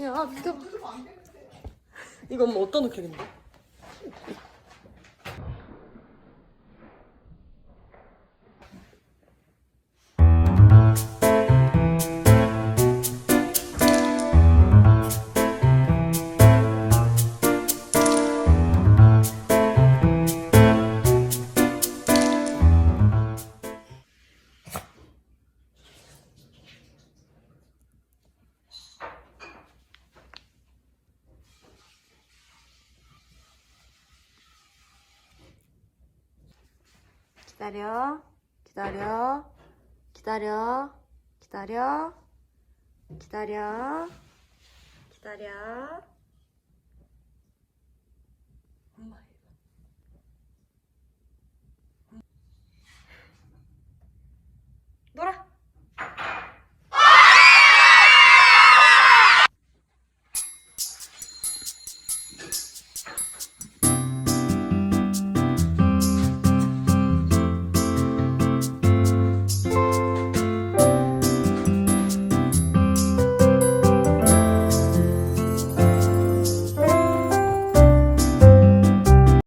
야 비켜. 이거 엄마 어디다 놓겠는데? 기다려. 기다려. 기다려. 기다려. 기다려. 기다려. 엄마